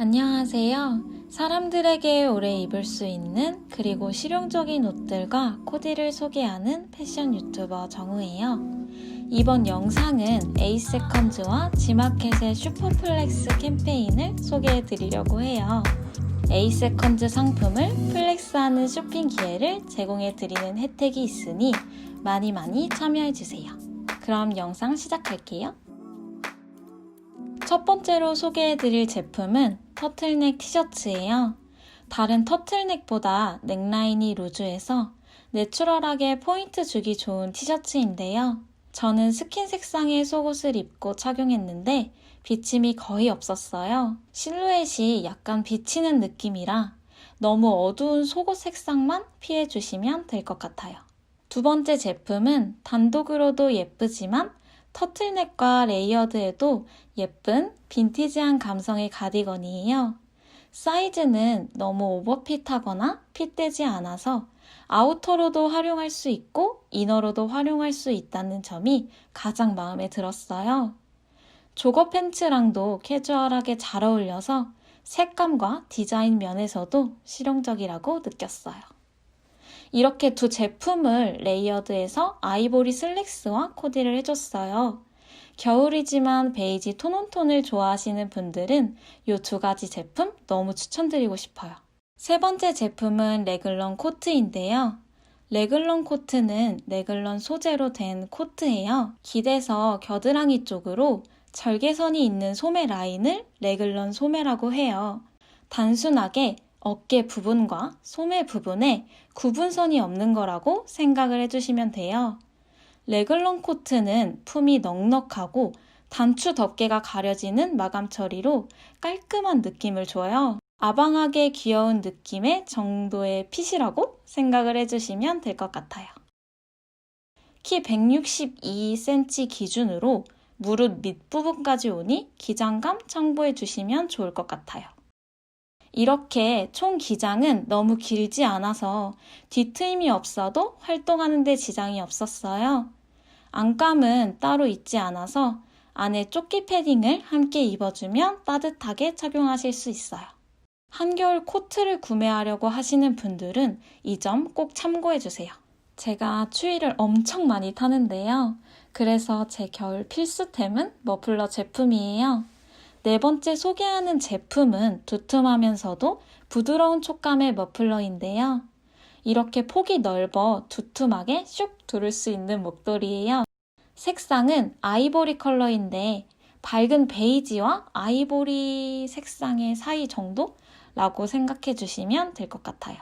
안녕하세요. 사람들에게 오래 입을 수 있는 그리고 실용적인 옷들과 코디를 소개하는 패션 유튜버 정우예요. 이번 영상은 에이세컨즈와 지마켓의 슈퍼플렉스 캠페인을 소개해 드리려고 해요. 에이세컨즈 상품을 플렉스하는 쇼핑 기회를 제공해 드리는 혜택이 있으니 많이 많이 참여해 주세요. 그럼 영상 시작할게요. 첫 번째로 소개해 드릴 제품은 터틀넥 티셔츠예요. 다른 터틀넥보다 넥라인이 루즈해서 내추럴하게 포인트 주기 좋은 티셔츠인데요. 저는 스킨 색상의 속옷을 입고 착용했는데 비침이 거의 없었어요. 실루엣이 약간 비치는 느낌이라 너무 어두운 속옷 색상만 피해주시면 될 것 같아요. 두 번째 제품은 단독으로도 예쁘지만 터틀넥과 레이어드에도 예쁜 빈티지한 감성의 가디건이에요. 사이즈는 너무 오버핏하거나 핏되지 않아서 아우터로도 활용할 수 있고 이너로도 활용할 수 있다는 점이 가장 마음에 들었어요. 조거 팬츠랑도 캐주얼하게 잘 어울려서 색감과 디자인 면에서도 실용적이라고 느꼈어요. 이렇게 두 제품을 레이어드해서 아이보리 슬랙스와 코디를 해줬어요. 겨울이지만 베이지 톤온톤을 좋아하시는 분들은 이 두 가지 제품 너무 추천드리고 싶어요. 세 번째 제품은 레글런 코트인데요. 레글런 코트는 레글런 소재로 된 코트예요. 길에서 겨드랑이 쪽으로 절개선이 있는 소매 라인을 레글런 소매라고 해요. 단순하게 어깨 부분과 소매 부분에 구분선이 없는 거라고 생각을 해주시면 돼요. 레글런 코트는 품이 넉넉하고 단추 덮개가 가려지는 마감 처리로 깔끔한 느낌을 줘요. 아방하게 귀여운 느낌의 정도의 핏이라고 생각을 해주시면 될 것 같아요. 키 162cm 기준으로 무릎 밑부분까지 오니 기장감 참고해 주시면 좋을 것 같아요. 이렇게 총 기장은 너무 길지 않아서 뒤트임이 없어도 활동하는데 지장이 없었어요. 안감은 따로 있지 않아서 안에 조끼 패딩을 함께 입어주면 따뜻하게 착용하실 수 있어요. 한겨울 코트를 구매하려고 하시는 분들은 이 점 꼭 참고해 주세요. 제가 추위를 엄청 많이 타는데요. 그래서 제 겨울 필수템은 머플러 제품이에요. 네 번째 소개하는 제품은 두툼하면서도 부드러운 촉감의 머플러인데요. 이렇게 폭이 넓어 두툼하게 슉 두를 수 있는 목도리예요. 색상은 아이보리 컬러인데 밝은 베이지와 아이보리 색상의 사이 정도라고 생각해 주시면 될 것 같아요.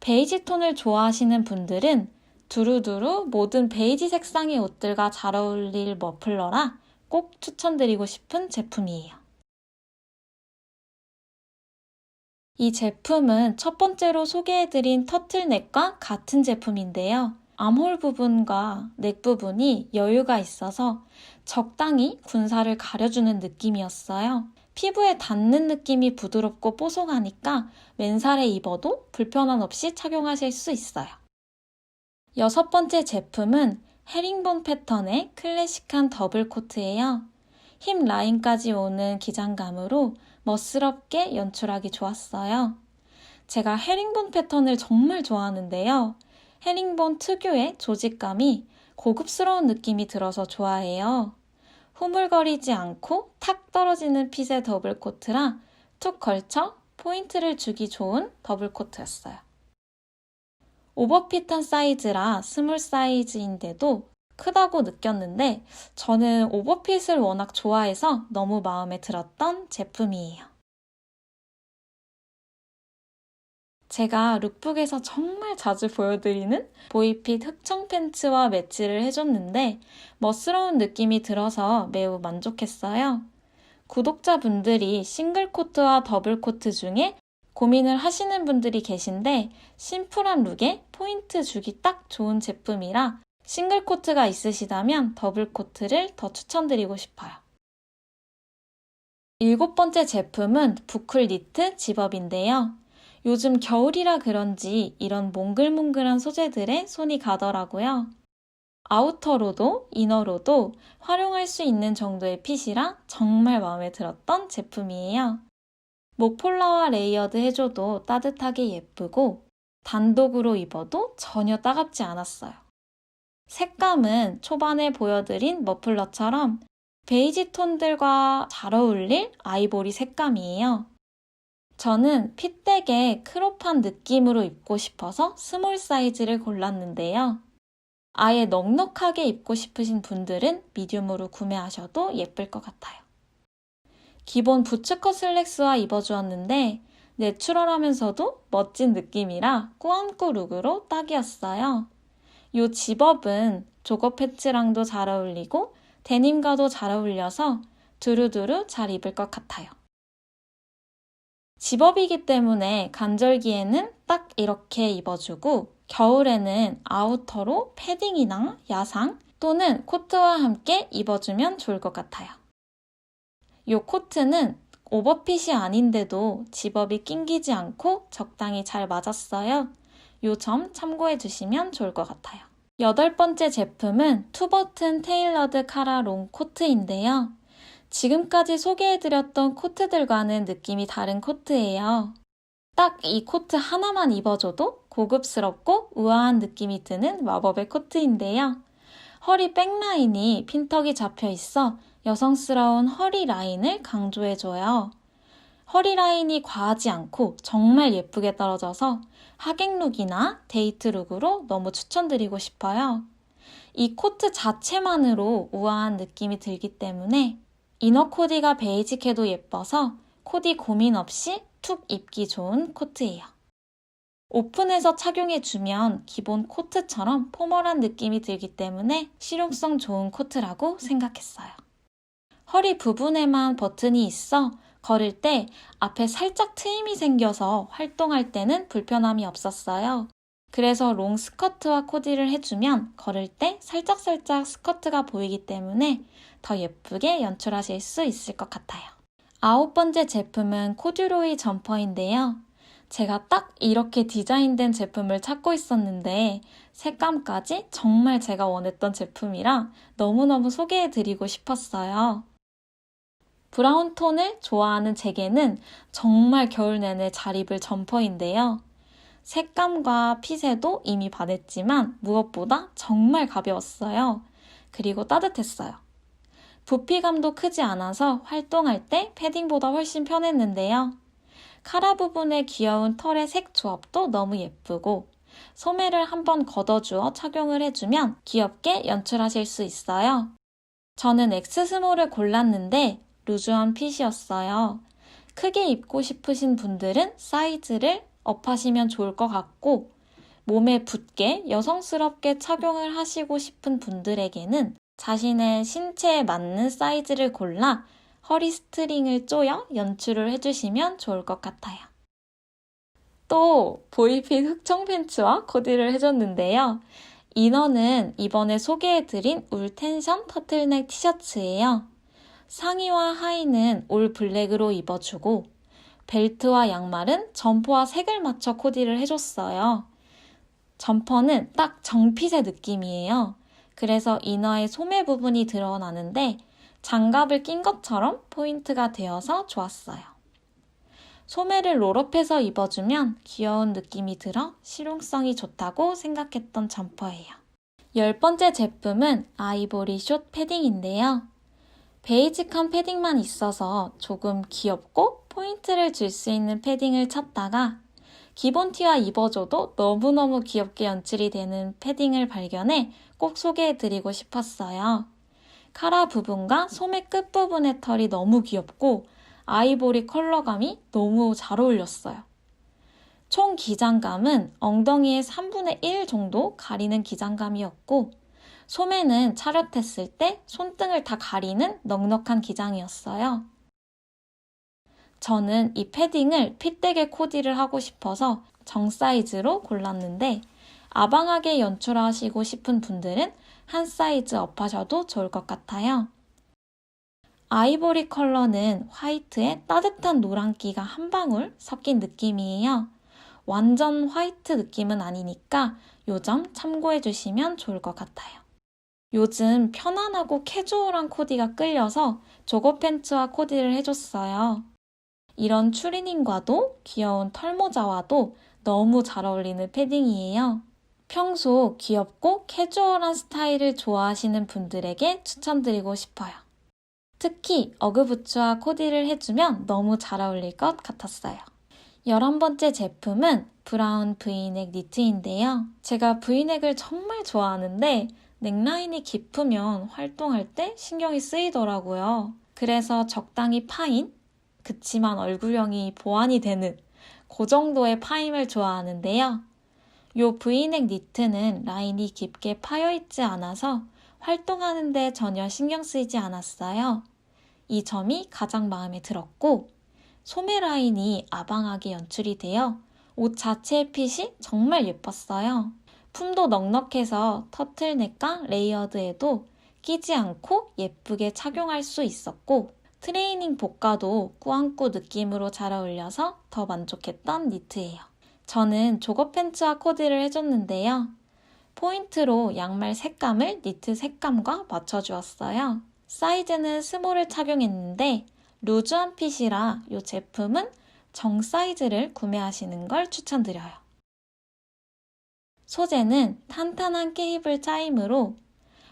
베이지 톤을 좋아하시는 분들은 두루두루 모든 베이지 색상의 옷들과 잘 어울릴 머플러라 꼭 추천드리고 싶은 제품이에요. 이 제품은 첫 번째로 소개해드린 터틀넥과 같은 제품인데요. 암홀 부분과 넥 부분이 여유가 있어서 적당히 군살을 가려주는 느낌이었어요. 피부에 닿는 느낌이 부드럽고 뽀송하니까 맨살에 입어도 불편함 없이 착용하실 수 있어요. 여섯 번째 제품은 헤링본 패턴의 클래식한 더블 코트예요. 힙 라인까지 오는 기장감으로 멋스럽게 연출하기 좋았어요. 제가 헤링본 패턴을 정말 좋아하는데요. 헤링본 특유의 조직감이 고급스러운 느낌이 들어서 좋아해요. 후물거리지 않고 탁 떨어지는 핏의 더블 코트라 툭 걸쳐 포인트를 주기 좋은 더블 코트였어요. 오버핏한 사이즈라 스몰 사이즈인데도 크다고 느꼈는데 저는 오버핏을 워낙 좋아해서 너무 마음에 들었던 제품이에요. 제가 룩북에서 정말 자주 보여드리는 보이핏 흑청 팬츠와 매치를 해줬는데 멋스러운 느낌이 들어서 매우 만족했어요. 구독자분들이 싱글 코트와 더블 코트 중에 고민을 하시는 분들이 계신데 심플한 룩에 포인트 주기 딱 좋은 제품이라 싱글 코트가 있으시다면 더블 코트를 더 추천드리고 싶어요. 일곱 번째 제품은 부클 니트 집업인데요. 요즘 겨울이라 그런지 이런 몽글몽글한 소재들에 손이 가더라고요. 아우터로도 이너로도 활용할 수 있는 정도의 핏이라 정말 마음에 들었던 제품이에요. 목폴라와 레이어드 해줘도 따뜻하게 예쁘고 단독으로 입어도 전혀 따갑지 않았어요. 색감은 초반에 보여드린 머플러처럼 베이지 톤들과 잘 어울릴 아이보리 색감이에요. 저는 핏백에 크롭한 느낌으로 입고 싶어서 스몰 사이즈를 골랐는데요. 아예 넉넉하게 입고 싶으신 분들은 미디움으로 구매하셔도 예쁠 것 같아요. 기본 부츠컷 슬랙스와 입어주었는데 내추럴하면서도 멋진 느낌이라 꾸안꾸 룩으로 딱이었어요. 이 집업은 조거 패치랑도 잘 어울리고 데님과도 잘 어울려서 두루두루 잘 입을 것 같아요. 집업이기 때문에 간절기에는 딱 이렇게 입어주고 겨울에는 아우터로 패딩이나 야상 또는 코트와 함께 입어주면 좋을 것 같아요. 이 코트는 오버핏이 아닌데도 집업이 낑기지 않고 적당히 잘 맞았어요. 이점 참고해 주시면 좋을 것 같아요. 여덟 번째 제품은 투버튼 테일러드 카라 롱 코트인데요. 지금까지 소개해드렸던 코트들과는 느낌이 다른 코트예요. 딱 이 코트 하나만 입어줘도 고급스럽고 우아한 느낌이 드는 마법의 코트인데요. 허리 백라인이 핀턱이 잡혀 있어 여성스러운 허리 라인을 강조해줘요. 허리 라인이 과하지 않고 정말 예쁘게 떨어져서 하객룩이나 데이트룩으로 너무 추천드리고 싶어요. 이 코트 자체만으로 우아한 느낌이 들기 때문에 이너 코디가 베이직해도 예뻐서 코디 고민 없이 툭 입기 좋은 코트예요. 오픈해서 착용해주면 기본 코트처럼 포멀한 느낌이 들기 때문에 실용성 좋은 코트라고 생각했어요. 허리 부분에만 버튼이 있어 걸을 때 앞에 살짝 트임이 생겨서 활동할 때는 불편함이 없었어요. 그래서 롱 스커트와 코디를 해주면 걸을 때 살짝살짝 스커트가 보이기 때문에 더 예쁘게 연출하실 수 있을 것 같아요. 아홉 번째 제품은 코듀로이 점퍼인데요. 제가 딱 이렇게 디자인된 제품을 찾고 있었는데 색감까지 정말 제가 원했던 제품이라 너무너무 소개해드리고 싶었어요. 브라운 톤을 좋아하는 제게는 정말 겨울 내내 잘 입을 점퍼인데요. 색감과 핏에도 이미 반했지만 무엇보다 정말 가벼웠어요. 그리고 따뜻했어요. 부피감도 크지 않아서 활동할 때 패딩보다 훨씬 편했는데요. 카라 부분의 귀여운 털의 색 조합도 너무 예쁘고 소매를 한번 걷어주어 착용을 해주면 귀엽게 연출하실 수 있어요. 저는 엑스스몰을 골랐는데 루즈한 핏이었어요. 크게 입고 싶으신 분들은 사이즈를 업하시면 좋을 것 같고 몸에 붙게 여성스럽게 착용을 하시고 싶은 분들에게는 자신의 신체에 맞는 사이즈를 골라 허리 스트링을 조여 연출을 해주시면 좋을 것 같아요. 또 보이핏 흑청 팬츠와 코디를 해줬는데요. 이너는 이번에 소개해드린 울 텐션 터틀넥 티셔츠예요. 상의와 하의는 올 블랙으로 입어주고 벨트와 양말은 점퍼와 색을 맞춰 코디를 해줬어요. 점퍼는 딱 정핏의 느낌이에요. 그래서 이너의 소매 부분이 드러나는데 장갑을 낀 것처럼 포인트가 되어서 좋았어요. 소매를 롤업해서 입어주면 귀여운 느낌이 들어 실용성이 좋다고 생각했던 점퍼예요. 열 번째 제품은 아이보리 숏 패딩인데요. 베이직한 패딩만 있어서 조금 귀엽고 포인트를 줄 수 있는 패딩을 찾다가 기본 티와 입어줘도 너무너무 귀엽게 연출이 되는 패딩을 발견해 꼭 소개해드리고 싶었어요. 카라 부분과 소매 끝부분의 털이 너무 귀엽고 아이보리 컬러감이 너무 잘 어울렸어요. 총 기장감은 엉덩이의 3분의 1 정도 가리는 기장감이었고 소매는 차렷했을 때 손등을 다 가리는 넉넉한 기장이었어요. 저는 이 패딩을 핏되게 코디를 하고 싶어서 정 사이즈로 골랐는데 아방하게 연출하시고 싶은 분들은 한 사이즈 업하셔도 좋을 것 같아요. 아이보리 컬러는 화이트에 따뜻한 노란기가 한 방울 섞인 느낌이에요. 완전 화이트 느낌은 아니니까 요 점 참고해 주시면 좋을 것 같아요. 요즘 편안하고 캐주얼한 코디가 끌려서 조거 팬츠와 코디를 해줬어요. 이런 추리닝과도 귀여운 털모자와도 너무 잘 어울리는 패딩이에요. 평소 귀엽고 캐주얼한 스타일을 좋아하시는 분들에게 추천드리고 싶어요. 특히 어그부츠와 코디를 해주면 너무 잘 어울릴 것 같았어요. 11번째 제품은 브라운 브이넥 니트인데요. 제가 브이넥을 정말 좋아하는데 넥라인이 깊으면 활동할 때 신경이 쓰이더라고요. 그래서 적당히 파인, 그치만 얼굴형이 보완이 되는 그 정도의 파임을 좋아하는데요. 요 브이넥 니트는 라인이 깊게 파여있지 않아서 활동하는데 전혀 신경 쓰이지 않았어요. 이 점이 가장 마음에 들었고, 소매 라인이 아방하게 연출이 되어 옷 자체의 핏이 정말 예뻤어요. 품도 넉넉해서 터틀넥과 레이어드에도 끼지 않고 예쁘게 착용할 수 있었고, 트레이닝 복가도 꾸안꾸 느낌으로 잘 어울려서 더 만족했던 니트예요. 저는 조거 팬츠와 코디를 해줬는데요. 포인트로 양말 색감을 니트 색감과 맞춰주었어요. 사이즈는 스몰을 착용했는데 루즈한 핏이라 이 제품은 정 사이즈를 구매하시는 걸 추천드려요. 소재는 탄탄한 케이블 짜임으로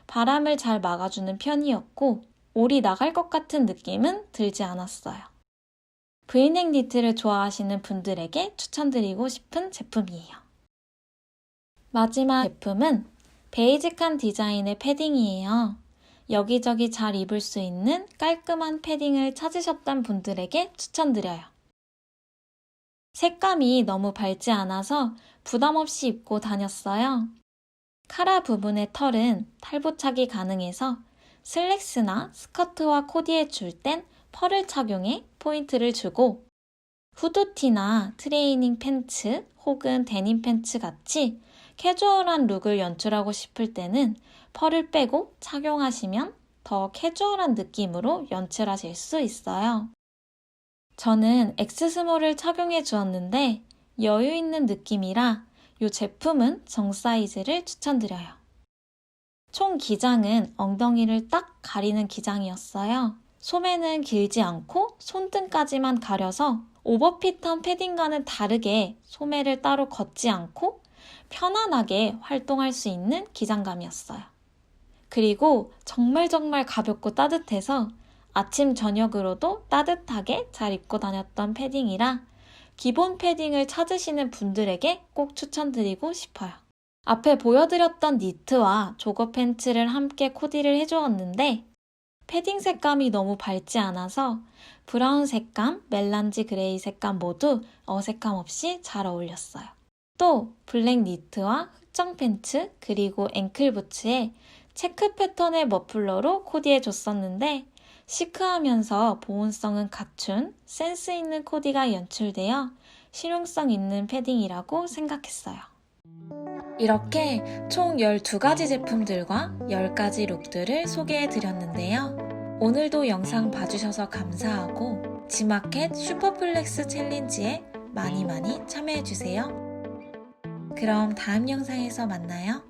바람을 잘 막아주는 편이었고 올이 나갈 것 같은 느낌은 들지 않았어요. 브이넥 니트를 좋아하시는 분들에게 추천드리고 싶은 제품이에요. 마지막 제품은 베이직한 디자인의 패딩이에요. 여기저기 잘 입을 수 있는 깔끔한 패딩을 찾으셨던 분들에게 추천드려요. 색감이 너무 밝지 않아서 부담 없이 입고 다녔어요. 카라 부분의 털은 탈부착이 가능해서 슬랙스나 스커트와 코디해 줄땐 펄을 착용해 포인트를 주고 후드티나 트레이닝 팬츠 혹은 데님 팬츠 같이 캐주얼한 룩을 연출하고 싶을 때는 펄을 빼고 착용하시면 더 캐주얼한 느낌으로 연출하실 수 있어요. 저는 엑스스몰을 착용해 주었는데 여유 있는 느낌이라 이 제품은 정 사이즈를 추천드려요. 총 기장은 엉덩이를 딱 가리는 기장이었어요. 소매는 길지 않고 손등까지만 가려서 오버핏한 패딩과는 다르게 소매를 따로 걷지 않고 편안하게 활동할 수 있는 기장감이었어요. 그리고 정말 정말 가볍고 따뜻해서 아침, 저녁으로도 따뜻하게 잘 입고 다녔던 패딩이라 기본 패딩을 찾으시는 분들에게 꼭 추천드리고 싶어요. 앞에 보여드렸던 니트와 조거 팬츠를 함께 코디를 해주었는데 패딩 색감이 너무 밝지 않아서 브라운 색감, 멜란지 그레이 색감 모두 어색함 없이 잘 어울렸어요. 또 블랙 니트와 흑정 팬츠 그리고 앵클 부츠에 체크 패턴의 머플러로 코디해 줬었는데 시크하면서 보온성은 갖춘 센스 있는 코디가 연출되어 실용성 있는 패딩이라고 생각했어요. 이렇게 총 12가지 제품들과 10가지 룩들을 소개해 드렸는데요. 오늘도 영상 봐주셔서 감사하고 지마켓 슈퍼플렉스 챌린지에 많이 많이 참여해 주세요. 그럼 다음 영상에서 만나요.